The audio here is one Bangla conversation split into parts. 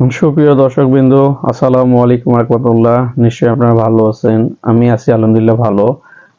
সুপ্রিয় দর্শক বিন্দু আসসালামু আলাইকুম রহমতুল্লাহ। নিশ্চয়ই আপনারা ভালো আছেন, আমি আছি আলহামদুলিল্লাহ ভালো।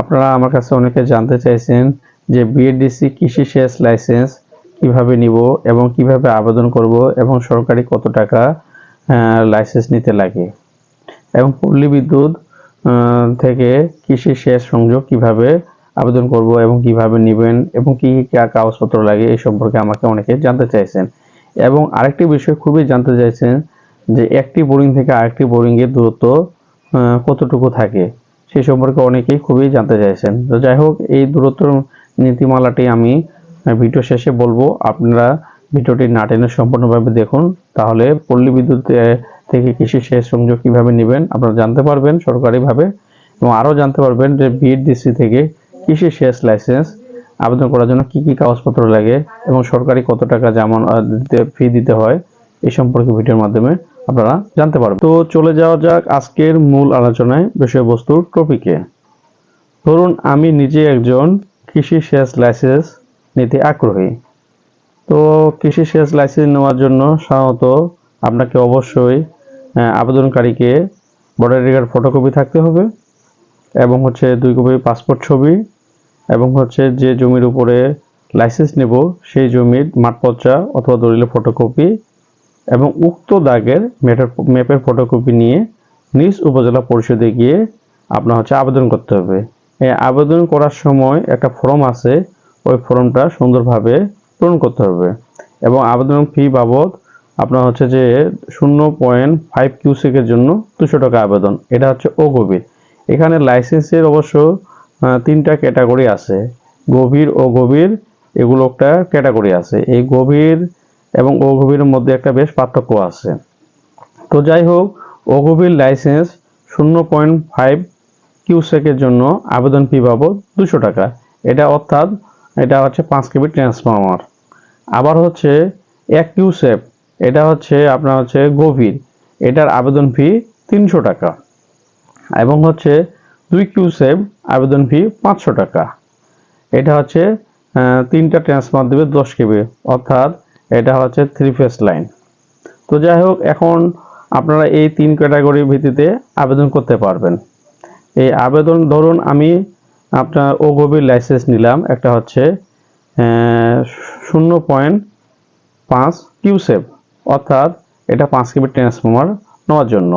আপনারা আমার কাছে অনেকে জানতে চাইছেন যে বিএডিসি কৃষি সেচ লাইসেন্স কীভাবে নিব এবং কীভাবে আবেদন করব এবং সরকারি কত টাকা লাইসেন্স নিতে লাগে এবং পল্লী বিদ্যুৎ থেকে কৃষি সেচ সংযোগ কীভাবে আবেদন করব এবং কীভাবে নেবেন এবং কি কি কাগজপত্র লাগে এই সম্পর্কে আমাকে অনেকে জানতে চাইছেন। এবং আরেকটি বিষয় খুবই জানতে চাইছেন যে একটি বোরিং থেকে আরেকটি বোরিংয়ের দূরত্ব কতটুকু থাকে? সেই সম্পর্কে অনেকেই খুবই জানতে চাইছেন। তো যাই হোক, এই দূরত্ব নীতিমালাটি আমি ভিডিও শেষে বলব। আপনারা ভিডিওটি না টেনে সম্পূর্ণভাবে দেখুন। তাহলে পল্লী বিদ্যুৎ থেকে কৃষি সেচ সংযোগ কীভাবে নেবেন আপনারা জানতে পারবেন সরকারিভাবে। এবং আরও জানতে পারবেন যে বিএডিসি থেকে কৃষি সেচ লাইসেন্স আবেদন করার জন্য কি কি কাগজপত্র লাগে এবং সরকারি কত টাকা যেমন ফি দিতে হয়, এই সম্পর্কে ভিডিওর মাধ্যমে আপনারা জানতে পারবেন। তো চলে যাওয়া যাক আজকের মূল আলোচনায় বিষয়বস্তুর টপিকে। ধরুন আমি নিজে একজন কৃষি সেচ লাইসেন্স নিতে আগ্রহী। তো কৃষি সেচ লাইসেন্স নেওয়ার জন্য সাধারণত আপনাকে অবশ্যই আবেদনকারীকে আইডি কার্ড ফটোকপি থাকতে হবে এবং হচ্ছে দুই কপি পাসপোর্ট ছবি এবং হচ্ছে যে জমির উপরে লাইসেন্স নেব, সেই জমির মাঠপত্রা অথবা দলিলের ফটোকপি এবং উক্ত দাগের ম্যাপের ম্যাপের ফটোকপি নিয়ে নিজ উপজেলা পরিষদে গিয়ে আপনার হচ্ছে আবেদন করতে হবে। আবেদন করার সময় একটা ফর্ম আছে, ওই ফর্মটা সুন্দরভাবে পূরণ করতে হবে এবং আবেদন ফি বাবদ আপনার হচ্ছে যে শূন্য পয়েন্ট ফাইভ কিউসেকের জন্য দুশো টাকা আবেদন। এটা হচ্ছে ও গভীর এখানে লাইসেন্সের অবশ্য তিনটা ক্যাটাগরি আছে। গভীর ও গভীর, এগুলো একটা ক্যাটাগরি আছে। এই গভীর এবং অগভীরের মধ্যে একটা বেশ পার্থক্য আছে। তো যাই হোক, অগভীর লাইসেন্স শূন্য পয়েন্ট ফাইভ কিউসেকের জন্য আবেদন ফি বাবদ দুশো টাকা। এটা অর্থাৎ এটা হচ্ছে পাঁচ কেবি ট্রান্সফর্মার আবার হচ্ছে এক কিউসেপ এটা হচ্ছে আপনার হচ্ছে গভীর। এটার আবেদন ফি তিনশো টাকা। এবং হচ্ছে দুই কিউ সেভ, আবেদন ফি পাঁচশো টাকা। এটা হচ্ছে তিনটা ট্রান্সফার দেবে দশ কেবি, অর্থাৎ এটা হচ্ছে থ্রি ফেস লাইন তো যাই হোক, এখন আপনারা এই তিন ক্যাটাগরির ভিত্তিতে আবেদন করতে পারবেন। এই আবেদন, ধরুন আমি আপনার ও গভীর লাইসেন্স নিলাম, একটা হচ্ছে শূন্য পয়েন্ট পাঁচ কিউসেভ অর্থাৎ এটা পাঁচ কেবি ট্রান্সফর্মার নেওয়ার জন্য।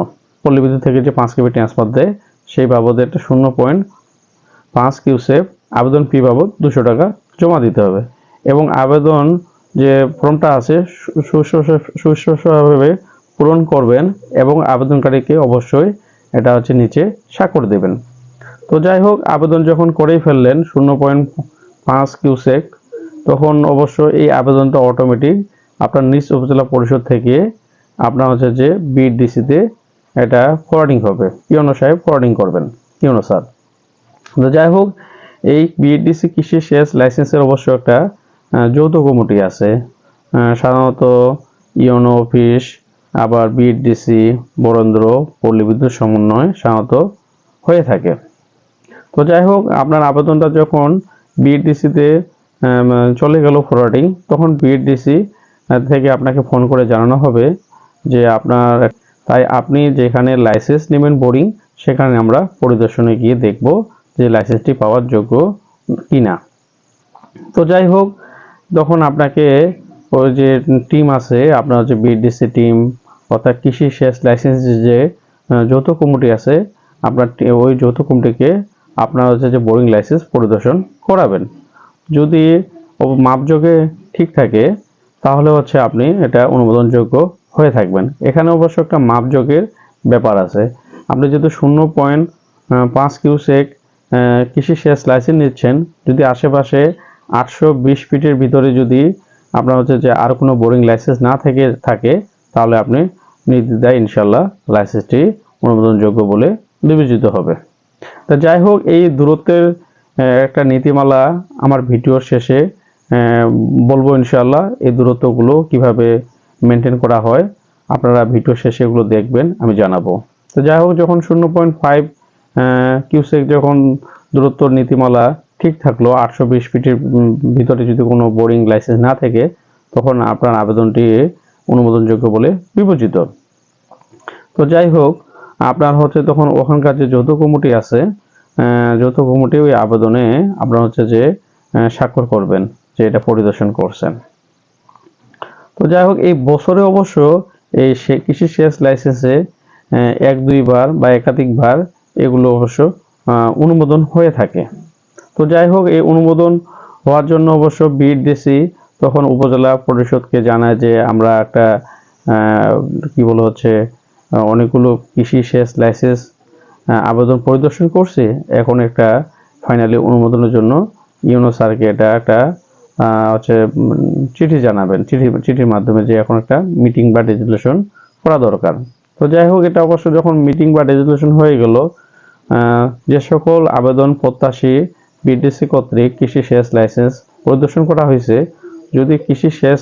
পল্লী বিদ্যুৎ থেকে যে পাঁচ কেবি ট্রান্সফার দেয় সেই বাবদে একটা শূন্য পয়েন্ট পাঁচ কিউসেভ আবেদন ফি বাবদ দুশো টাকা জমা দিতে হবে। এবং আবেদন যে ফর্মটা আছে সু- সুস্পষ্ট- সুস্পষ্টভাবে পূরণ করবেন এবং আবেদনকারীকে অবশ্যই এটা হচ্ছে নিচে স্বাক্ষর দেবেন। তো যাই হোক, আবেদন যখন করেই ফেললেন, শূন্য পয়েন্ট পাঁচ কিউসেক তখন অবশ্য এই আবেদনটা অটোমেটিক আপনার নিজ উপজেলা পরিষদ থেকে আপনার হচ্ছে যে বিডিসিতে এটা ফরওয়ার্ডিং হবে। পিওনো সাহেব ফরওয়ার্ডিং করবেন। পিওনো স্যার। তো যাই হোক, এই বিএডিসি কৃষি সেচ লাইসেন্সের অবশ্য একটা যৌথ কমিটি আছে। সাধারণত ইওনো অফিস, আবার বিএডিসি বরেন্দ্র পল্লী বিদ্যুৎ সমন্বয় সাধারণত হয়ে থাকে। তো যাই হোক, আপনার আবেদনটা যখন বিএডিসিতে চলে গেল ফরওয়ার্ডিং তখন বিএডিসি থেকে আপনাকে ফোন করে জানানো হবে যে আপনার তাই আপনি যেখানে লাইসেন্স নেবেন বোরিং সেখানে আমরা পরিদর্শনে গিয়ে দেখব যে লাইসেন্সটি পাওয়ার যোগ্য কিনা। তো যাই হোক, তখন আপনাকে ওই যে টিম আছে, আপনার যে বিডিসি টিম অর্থাৎ কৃষি সেচ লাইসেন্স যে যৌথ কমিটি আছে, আপনার ওই যৌথ কমিটিকে আপনার হচ্ছে যে বোরিং লাইসেন্স পরিদর্শন করাবেন। যদি মাপযোগে ঠিক থাকে, তাহলে হচ্ছে আপনি এটা অনুমোদনযোগ্য হয়ে থাকবেন। এখানে অবশ্য একটা মাপযোগের ব্যাপার আছে। আপনি যেহেতু শূন্য পয়েন্ট পাঁচ কিউসেক কৃষি সেচ লাইসেন্স নিচ্ছেন, যদি আশেপাশে আটশো বিশ ফিটের ভিতরে যদি আপনার হচ্ছে যে আর কোনো বোরিং লাইসেন্স না থেকে, থাকে, তাহলে আপনি নির্দ্বিধায় ইনশাল্লাহ লাইসেন্সটি অনুমোদনযোগ্য বলে বিবেচিত হবে। তা যাই হোক, এই দূরত্বের একটা নীতিমালা আমার ভিডিওর শেষে বলব ইনশাল্লাহ এই দূরত্বগুলো কীভাবে মেনটেন করা হয়, আপনারা ভিডিও শেষে এগুলো দেখবেন, আমি জানাব। তো যাই হোক, যখন শূন্য পয়েন্ট ফাইভ কিউসেক যখন দূরত্ব নীতিমালা ঠিক থাকল, আটশো বিশ ফিটের ভিতরে যদি কোনো বোরিং লাইসেন্স না থাকে, তখন আপনার আবেদনটি অনুমোদনযোগ্য বলে বিবেচিত। তো যাই হোক, আপনার হচ্ছে তখন ওখানকার যে যৌথ কমিটি আছে যৌথ কমিটি ওই আবেদনে আপনার হচ্ছে যে স্বাক্ষর করবেন, যে এটা পরিদর্শন করছেন। তো যাই হোক, এই বছরে অবশ্য এই কৃষি শেষ লাইসেন্সে এক দুইবার বা একাধিকবার এগুলো অবশ্য অনুমোদন হয়ে থাকে। তো যাই হোক, এই অনুমোদন হওয়ার জন্য অবশ্য বিএডিসি তখন উপজেলা পরিষদকে জানায় যে আমরা একটা কি বলা হচ্ছে, অনেকগুলো কৃষি সেচ লাইসেন্স আবেদন পরিদর্শন করছি। এখন একটা ফাইনালি অনুমোদনের জন্য ইউনো স্যারকে এটা একটা হচ্ছে চিঠি জানাবেন। চিঠি, চিঠির মাধ্যমে যে এখন একটা মিটিং বা রেজুলেশন করা দরকার। তো যাই হোক, এটা অবশ্য যখন মিটিং বা রেজুলেশন হয়ে গেল যে সকল আবেদন প্রত্যাশী বিডিসি কর্তৃক কৃষি সেচ লাইসেন্স পরিদর্শন করা হয়েছে, যদি কৃষি সেচ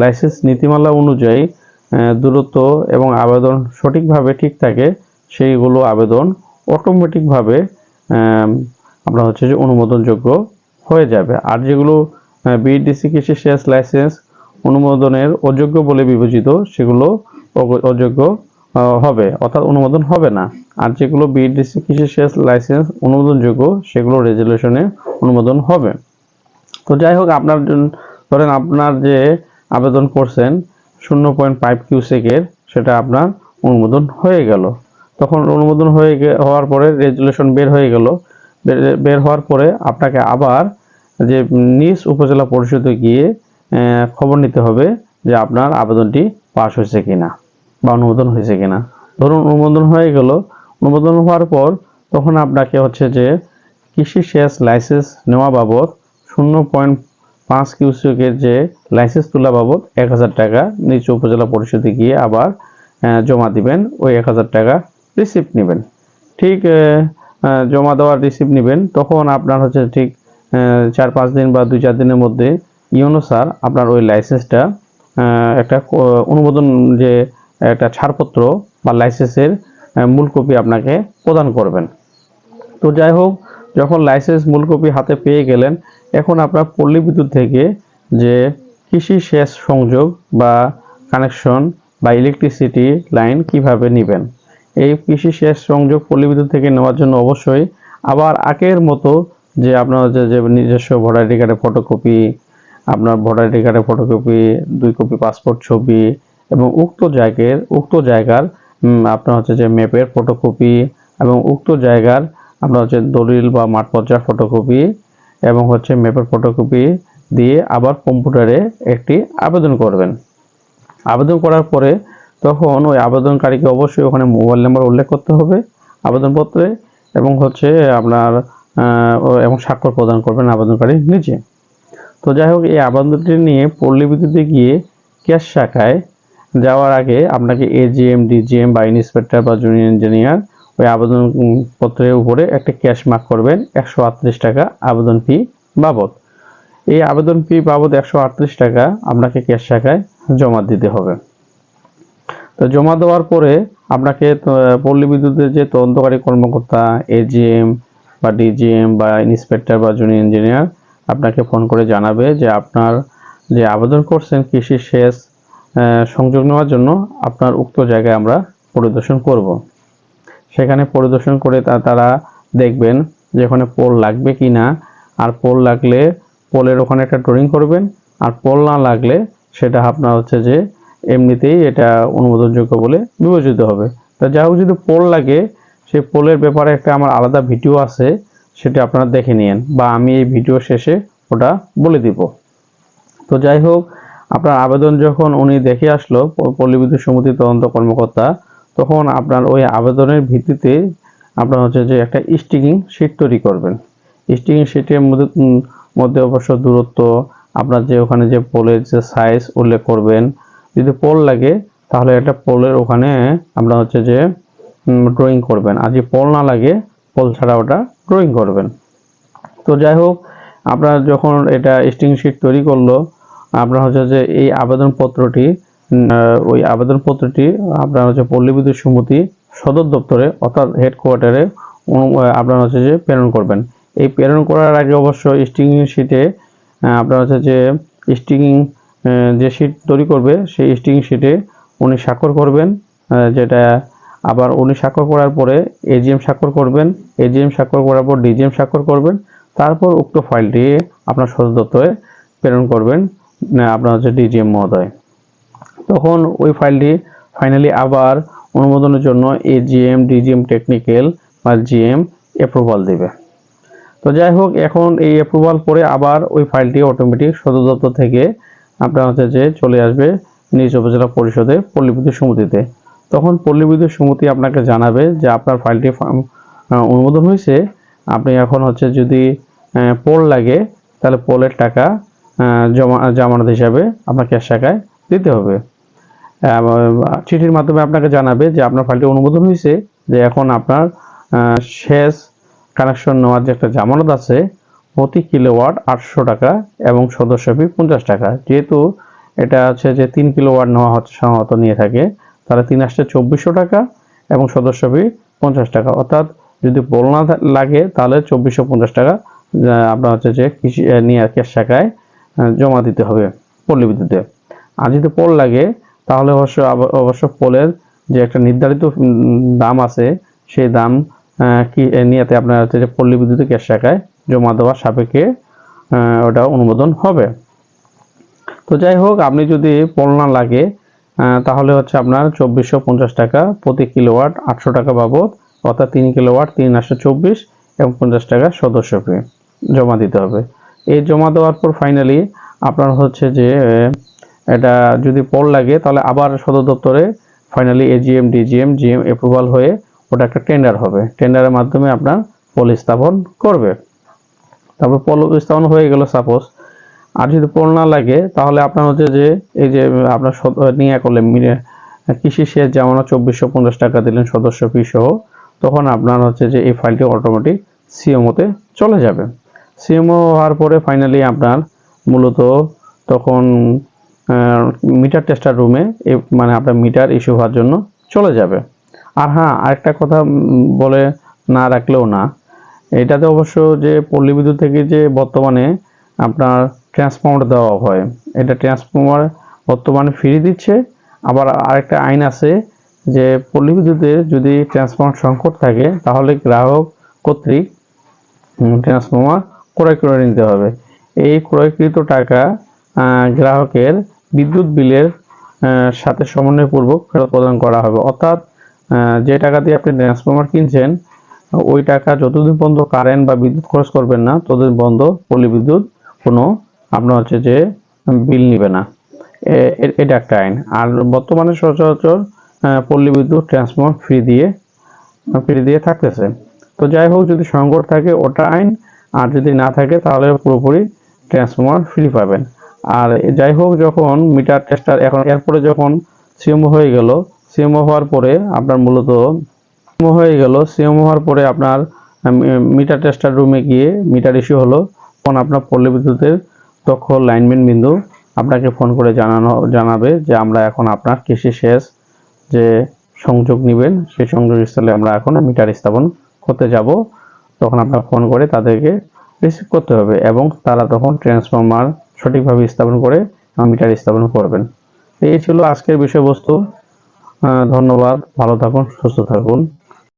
লাইসেন্স নীতিমালা অনুযায়ী দূরত্ব এবং আবেদন সঠিকভাবে ঠিক থাকে, সেইগুলো আবেদন অটোমেটিকভাবে আপনার হচ্ছে যে অনুমোদনযোগ্য হয়ে যাবে। আর যেগুলো বিডিসি কৃষি সেচ লাইসেন্স অনুমোদনের অযোগ্য বলে বিবেচিত সেগুলো অযোগ্য হবে, অর্থাৎ অনুমোদন হবে না। আর যেগুলো বিডিসি কৃষি সেচ লাইসেন্স অনুমোদনযোগ্য, সেগুলো রেজুলেশনে অনুমোদন হবে। তো যাই হোক, আপনার ধরেন আপনার যে আবেদন করছেন, শূন্য পয়েন্ট ফাইভ কিউসেকের, সেটা আপনার অনুমোদন হয়ে গেল। তখন অনুমোদন হয়ে হওয়ার পরে রেজুলেশন বের হয়ে গেল। বের হওয়ার পরে আপনাকে আবার যে নিজ উপজেলা পরিষদে গিয়ে খবর নিতে হবে যে আপনার আবেদনটি পাস হয়েছে কিনা বা অনুমোদন হয়েছে কিনা। ধরুন অনুমোদন হয়ে গেল, অনুমোদন হওয়ার পর তখন আপনাকে হচ্ছে যে কৃষি সেচ লাইসেন্স নেওয়া বাবদ শূন্য পয়েন্ট পাঁচ কিউসিকের যে লাইসেন্স তোলা বাবদ এক হাজার টাকা নিজ উপজেলা পরিষদে গিয়ে আবার জমা দিবেন। ওই এক হাজার টাকা রিসিপ্ট নেবেন। ঠিক জমা দেওয়ার রিসিপ্ট নেবেন। তখন আপনার হচ্ছে ঠিক চার পাঁচ দিন বা দুই চার দিনের মধ্যে ইউনো স্যার আপনার ওই লাইসেন্সটা একটা অনুমোদন যে একটা ছাড়পত্র বা লাইসেন্সের মূল কপি আপনাকে প্রদান করবেন। তো যাই হোক, যখন লাইসেন্স মূল কপি হাতে পেয়ে গেলেন, এখন আপনার পল্লী বিদ্যুৎ থেকে যে কৃষি সেচ সংযোগ বা কানেকশন বা ইলেকট্রিসিটি লাইন কীভাবে নেবেন, এই কৃষি সেচ সংযোগ পল্লী বিদ্যুৎ থেকে নেওয়ার জন্য অবশ্যই আবার আগের মতো যে আপনার যে যে নিজস্ব ভোটার আইডি কার্ডের ফটোকপি আপনার ভোটার আইডি কার্ডের ফটোকপি দুই কপি পাসপোর্ট ছবি এবং উক্ত জায়গার উক্ত জায়গার আপনার হচ্ছে যে ম্যাপের ফটোকপি এবং উক্ত জায়গার আপনার হচ্ছে দলিল বা মাঠ পর্যায়ের ফটোকপি এবং হচ্ছে ম্যাপের ফটোকপি দিয়ে আবার কম্পিউটারে একটি আবেদন করবেন। আবেদন করার পরে তখন ওই আবেদনকারীকে অবশ্যই ওখানে মোবাইল নাম্বার উল্লেখ করতে হবে, আবেদনপত্রে এবং হচ্ছে আপনার এবং স্বাক্ষর প্রদান করবেন আবেদনকারী নিজে। তো যাই হোক, এই আবেদনটি নিয়ে পল্লী বিদ্যুতে গিয়ে ক্যাশ শাখায় যাওয়ার আগে আপনাকে A G M D G M বা ইন্সপেক্টর বা জুনিয়র ইঞ্জিনিয়ার ওই আবেদন পত্রের উপরে একটা ক্যাশ মার্ক করবেন একশো আটত্রিশ টাকা আবেদন ফি বাবদ। এই আবেদন ফি বাবদ একশো আটত্রিশ টাকা আপনাকে ক্যাশ শাখায় জমা দিতে হবে। তো জমা দেওয়ার পরে আপনাকে পল্লী বিদ্যুতের যে তদন্তকারী কর্মকর্তা এজিএম বা ডিজিএম বা ইন্সপেক্টর বা জুনিয়র ইঞ্জিনিয়ার আপনাকে ফোন করে জানাবে যে আপনার যে আবেদন করছেন কৃষি সেচ সংযোগ নেওয়ার জন্য আপনার উক্ত জায়গায় আমরা পরিদর্শন করব। সেখানে পরিদর্শন করে তা, তারা দেখবেন যে ওখানে পোল লাগবে কি না, আর পোল লাগলে পোলের ওখানে একটা ড্রয়িং করবেন, আর পোল না লাগলে সেটা আপনার হচ্ছে যে এমনিতেই এটা অনুমোদনযোগ্য বলে বিবেচিত হবে। তা যাই হোক, যদি পোল লাগে সেই পোলের ব্যাপারে একটা আমার আলাদা ভিডিও আছে, সেটা আপনারা দেখে নিন বা আমি এই ভিডিও শেষে ওটা বলে দিব। তো যাই হোক, আপনার আবেদন যখন উনি দেখে আসলো পল্লী বিদ্যুৎ সমিতি তদন্ত কর্মকর্তা, তখন আপনার ওই আবেদনের ভিত্তিতে আপনার হচ্ছে যে একটা স্টিকিং শিট তৈরি করবেন। স্টিকিং শিটের মধ্যে মধ্যে অবশ্য দূরত্ব, আপনার যে ওখানে যে পোলের যে সাইজ উল্লেখ করবেন। যদি পোল লাগে, তাহলে একটা পোলের ওখানে আপনার হচ্ছে যে ড্রয়িং করবেন। আর যদি পোল না লাগে পোল ছাড়া ওটা ড্রয়িং করবেন। তো যাই হোক আপনার যখন এটা স্টিং শিট তৈরি করল আপনার হচ্ছে যে এই আবেদনপত্রটি ওই আবেদনপত্রটি আপনার হচ্ছে পল্লী বিদ্যুৎ সমিতি সদর দপ্তরে অর্থাৎ হেডকোয়ার্টারে আপনার হচ্ছে যে প্রেরণ করবেন। এই প্রেরণ করার আগে অবশ্য স্টিং শিটে আপনার হচ্ছে যে আহ, যে শিট তৈরি করবে সেই স্টিং শিটে উনি স্বাক্ষর করবেন যেটা আবার উনি স্বাক্ষর করার পরে এজিএম স্বাক্ষর করবেন এজিএম স্বাক্ষর করার পর ডিজিএম স্বাক্ষর করবেন, তারপর উক্ত ফাইলটি আপনার দপ্তরে প্রেরণ করবেন আপনার হচ্ছে ডিজিএম মহোদয়। তখন ওই ফাইলটি ফাইনালি আবার অনুমোদনের জন্য A G M D G M technical বা জিএম অ্যাপ্রুভাল দেবে। তো যাই হোক, এখন এই অ্যাপ্রুভাল পরে আবার ওই ফাইলটি অটোমেটিক সদর দপ্তর থেকে আপনার হচ্ছে যে চলে আসবে নিজ উপজেলা পরিষদে পল্লী সমিতিতে। তখন পল্লী বিদ্যুৎ সমিতি আপনাকে জানাবে যে আপনার ফাইলটি অনুমোদন হয়েছে। আপনি এখন হচ্ছে যদি পোল লাগে, তাহলে পোলের টাকা জমা, জামানত হিসাবে আপনার ক্যাশ টাকায় দিতে হবে। চিঠির মাধ্যমে আপনাকে জানাবে যে আপনার ফাইলটি অনুমোদন হয়েছে, যে এখন আপনার শেষ কানেকশন নেওয়ার যে একটা জামানত আছে, প্রতি কিলোওয়াট আটশো টাকা এবং সদস্য ফি পঞ্চাশ টাকা। যেহেতু এটা হচ্ছে যে তিন কিলোওয়াট নেওয়া হচ্ছে সাধারণত নিয়ে থাকে তাহলে তিন আসছে চব্বিশশো টাকা এবং সদস্য ফি পঞ্চাশ টাকা। অর্থাৎ যদি পোল না লাগে, তাহলে চব্বিশশো পঞ্চাশ টাকা আপনার হচ্ছে যে কৃষি নিয়ে ক্যাশ শাখায় জমা দিতে হবে পল্লী বিদ্যুতে। আর যদি পোল লাগে, তাহলে অবশ্য অবশ্য পোলের যে একটা নির্ধারিত দাম আছে, সেই দাম কি নিয়েতে আপনার হচ্ছে যে পল্লী বিদ্যুতের ক্যাশ শাখায় জমা দেওয়ার সাপেক্ষে ওটা অনুমোদন হবে। তো যাই হোক, আপনি যদি পোল না লাগে তাহলে হচ্ছে আপনার চব্বিশশো পঞ্চাশ টাকা প্রতি কিলোওয়াট আটশো টাকা বাবদ, অর্থাৎ তিন কিলোওয়াট তিন আটশো চব্বিশ এবং পঞ্চাশ টাকা সদস্য ফি জমা দিতে হবে। এই জমা দেওয়ার পর ফাইনালি আপনার হচ্ছে যে এটা যদি পোল লাগে তাহলে আবার সদর দপ্তরে finally A G M D G M G M approval হয়ে ওটা একটা টেন্ডার হবে। টেন্ডারের মাধ্যমে আপনার পল স্থাপন করবে। তারপর পোল স্থাপন হয়ে গেল সাপোজ আর যদি পোল না লাগে, তাহলে আপনার হচ্ছে যে, এই যে, আপনার নিয়ে করলেন কৃষি শেষ যেমন চব্বিশশো পঞ্চাশ টাকা দিলেন সদস্য ফি সহ তখন আপনার হচ্ছে যে এই ফাইলটি অটোমেটিক সিএমওতে চলে যাবে। সিএমও হওয়ার পরে ফাইনালি আপনার মূলত তখন মিটার টেস্টার রুমে মানে আপনার মিটার ইস্যু হওয়ার জন্য চলে যাবে। আর হ্যাঁ আরেকটা কথা বলে না রাখলেও না, এটাতে অবশ্য যে পল্লী বিদ্যুৎ থেকে যে বর্তমানে আপনার ট্রান্সফর্মার দেওয়া হয়। এটা ট্রান্সফর্মার বর্তমানে ফ্রি দিচ্ছে। আবার আরেকটা আইন আছে যে পল্লী বিদ্যুতে যদি ট্রান্সফর্মার সংকট থাকে, তাহলে গ্রাহক কর্তৃক ট্রান্সফর্মার ক্রয় করে নিতে হবে। এই ক্রয়কৃত টাকা গ্রাহকের বিদ্যুৎ বিলের সাথে সমন্বয়পূর্বক ফেরত প্রদান করা হবে। অর্থাৎ যে টাকা দিয়ে আপনি ট্রান্সফর্মার কিনছেন, ওই টাকা যতদিন পর্যন্ত কারেন্ট বা বিদ্যুৎ খরচ করবেন না, ততদিন পর্যন্ত পল্লী বিদ্যুৎ কোনো আপনার হচ্ছে যে বিল নিবে না। এটা একটা আইন। আর বর্তমানে সচরাচর পল্লী বিদ্যুৎ ট্রান্সফর্মার ফ্রি দিয়ে ফ্রি দিয়ে থাকতেছে। তো যাই হোক, যদি সংকট থাকে, ওটা আইন। আর যদি না থাকে, তাহলে পুরোপুরি ট্রান্সফর্মার ফ্রি পাবেন। আর যাই হোক, যখন মিটার টেস্টার, এখন এরপরে যখন সিএমও হয়ে গেল সিএমও হওয়ার পরে আপনার মূলত সিএমও হয়ে গেল সিএমও হওয়ার পরে আপনার মিটার টেস্টার রুমে গিয়ে মিটার ইস্যু হলো, তখন আপনার পল্লী বিদ্যুতের দক্ষ লাইনম্যান বিন্দু আপনাকে ফোন করে জানানো, জানাবে যে আমরা এখন আপনার কৃষি শেষ যে সংযোগ নেবেন, সেই সংযোগ স্থলে আমরা এখন মিটার স্থাপন করতে যাব। তখন আপনার ফোন করে তাদেরকে রিসিভ করতে হবে এবং তারা তখন ট্রান্সফর্মার সঠিকভাবে স্থাপন করে মিটার স্থাপন করবেন। এই ছিল আজকের বিষয়বস্তু। ধন্যবাদ। ভালো থাকুন, সুস্থ থাকুন।